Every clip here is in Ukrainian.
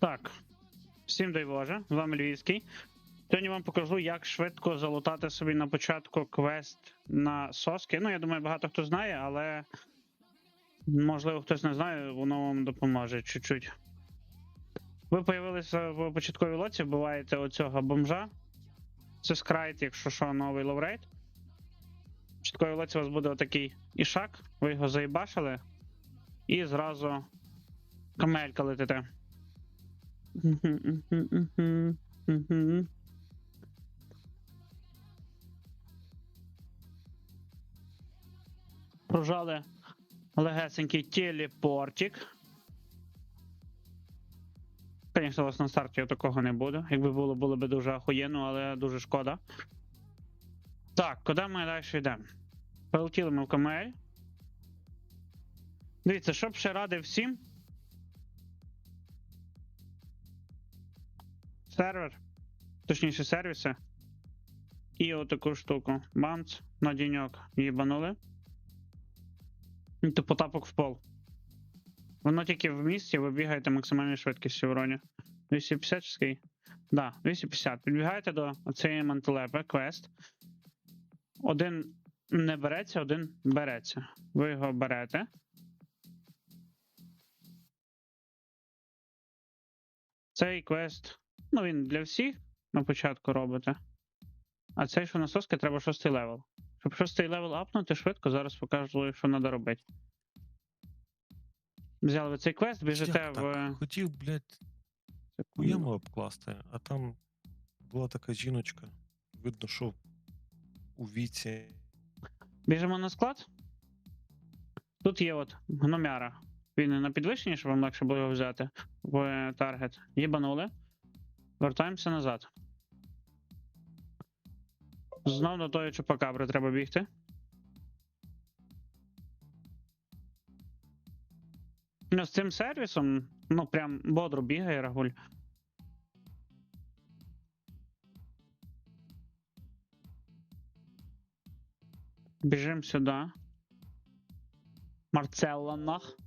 Так. Всім дай Боже, з вами Львівський. Сьогодні вам покажу, як швидко залутати собі на початку квест на соски. Ну, я думаю, багато хто знає, але можливо хтось не знає, воно вам допоможе чуть-чуть. Ви появилися в початковій лоці, вбиваєте оцього бомжа. Це скрайт, якщо що, новий ловрейт. В початковій лоці у вас буде отакий ішак, ви його заїбашили, і зразу камелька летите. Прожали легесенький телепортик. Звісно, у вас на старті такого не буде. Якби було, було б дуже охуєнно, але дуже шкода. Так, куди ми далі йдемо? Полетіли ми в КМЛ. Дивіться, щоб ще радив всім. Сервер, точніше сервіси. І отаку штуку. Бамц на діньок їбанули. І тупо тапок в пол. Воно тільки в місці, ви бігаєте максимальною швидкістю в роні. 250 чи скільки? Да, 250. Підбігаєте до цієї мантелепи, квест. Один не береться, один береться. Ви його берете. Цей квест, ну він для всіх на початку робите. А цей, що на соски, треба шостий левел. Щоб шостий левел апнути швидко, зараз покажу, що треба робити. Взяли ви цей квест, біжите Як в. так? Хотів, блядь, хуєму обкласти, а там була така жіночка. Видно, що у віці. Біжимо на склад. Тут є от гномяра. Він на підвищенні, щоб вам легше було його взяти в таргет. Їбанули. Вертаємося назад. Знов до тої чупакабри треба бігти. Ну, з цим сервісом, ну прям бодро бігає Рагуль. Біжимо сюди. Марцелла нах.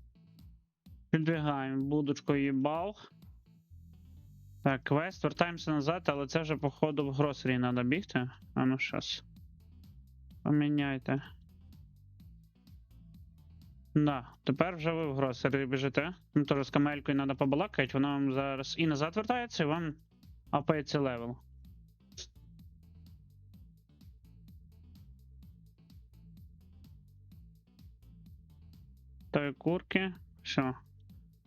Підбігаємо, будочку їбав. Так, квест, вертаємося назад, але це вже, походу, в гросері треба бігти. А ну щас. Поміняйте. Да, тепер вже ви в гросері біжите. Ну, теж з камелькою треба побалакати, вона вам зараз і назад вертається, і вам апається левел. Тої курки. Все.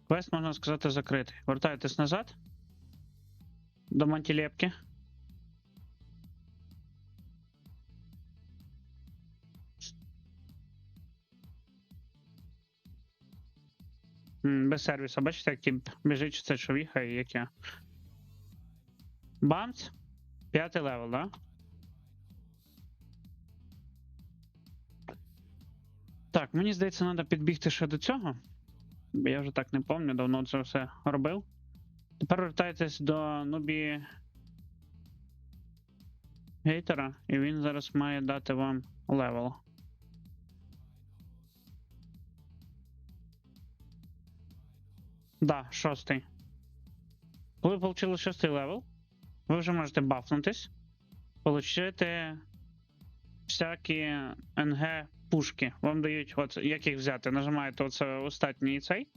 Квест, можна сказати, закритий. Вертаєтесь назад. До мантілепки. Без сервісу. Бачите, як тип біжить, чи це човіха і як я. Бамц. П'ятий левел, да? Так, мені здається, треба підбігти ще до цього. Я вже так не пам'ятаю, давно це все робив. Тепер вертайтесь до Нубі гейтера, і він зараз має дати вам левел. Да, шостий. Коли ви отримали шостий левел, ви вже можете бафнутись, получити всякі НГ пушки. Вам дають, от як їх взяти. Нажимаєте оце останній цей.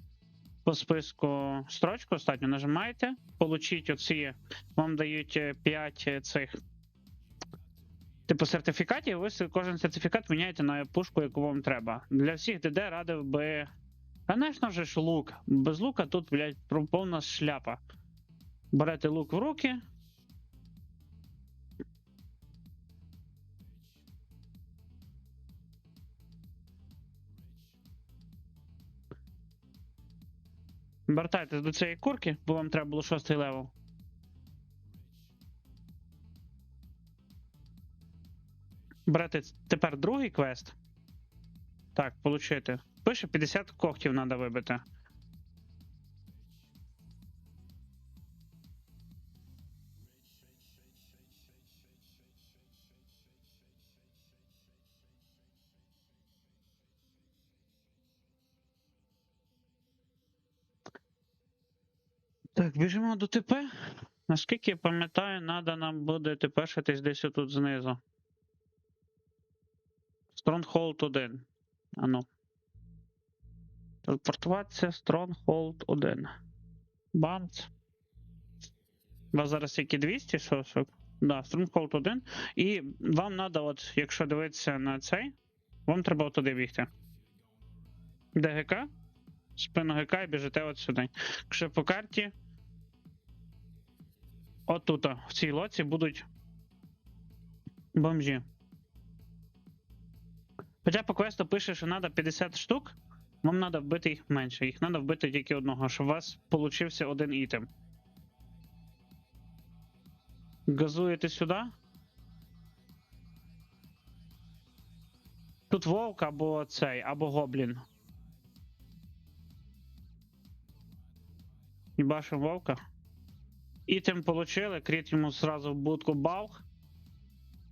По списку строчку останню нажимаєте, получіть оці, вам дають 5 цих. Типу сертифікатів, ви кожен сертифікат міняєте на пушку, яку вам треба. Для всіх ДД радив би. Звісно же ж лук. Без лука тут, блядь, повна шляпа. Берете лук в руки. Вертайтесь до цієї курки, бо вам треба було шостий левел. Брати тепер другий квест. Так, получити. Пише 50 когтів треба вибити. Біжимо до ТП. Наскільки я пам'ятаю, треба нам буде тепешитись десь отут знизу. Stronghold 1. Ану. Телепортуватися Stronghold 1. Бамц. У вас зараз тільки 200 сосок. Да, Stronghold 1. І вам треба, от, якщо дивитися на цей, вам треба туди бігти. ДГК, спину ГК і біжите от сюди. Якщо по карті. Отут, в цій лоці будуть бомжі. Хоча по квесту пише, що треба 50 штук, вам треба вбити їх менше. Їх треба вбити тільки одного, щоб у вас получився один ітем. Газуєте сюди. Тут вовк або цей, або гоблін. І бачимо вовка. Ітем получили, кріт йому зразу в будку баух.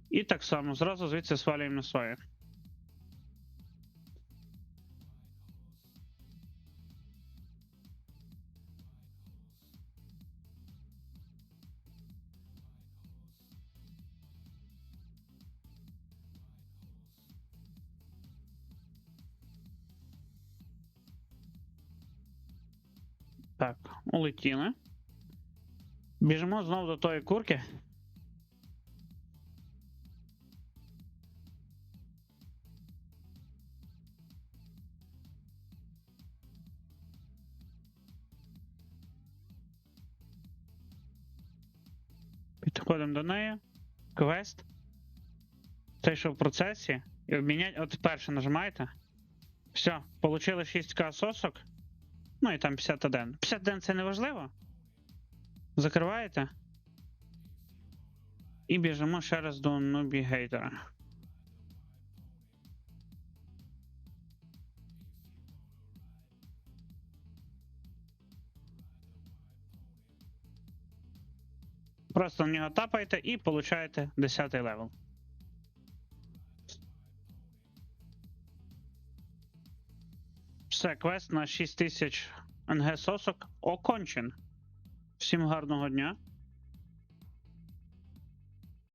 І так само зразу звідси свалюємо на своє. Так, улетіли. Біжимо знову до тої курки. Підходимо до неї. Квест. Цей що в процесі. І обмінять. От перше нажимаєте. Все, получили 6к сосок. Ну і там 51. 51 це не важливо. Закриваєте. І біжимо ще раз до нубігейтера. Просто на нього тапаєте і получаєте 10 левел. Все, квест на 6000 НГ сосок окончен. Всім гарного дня.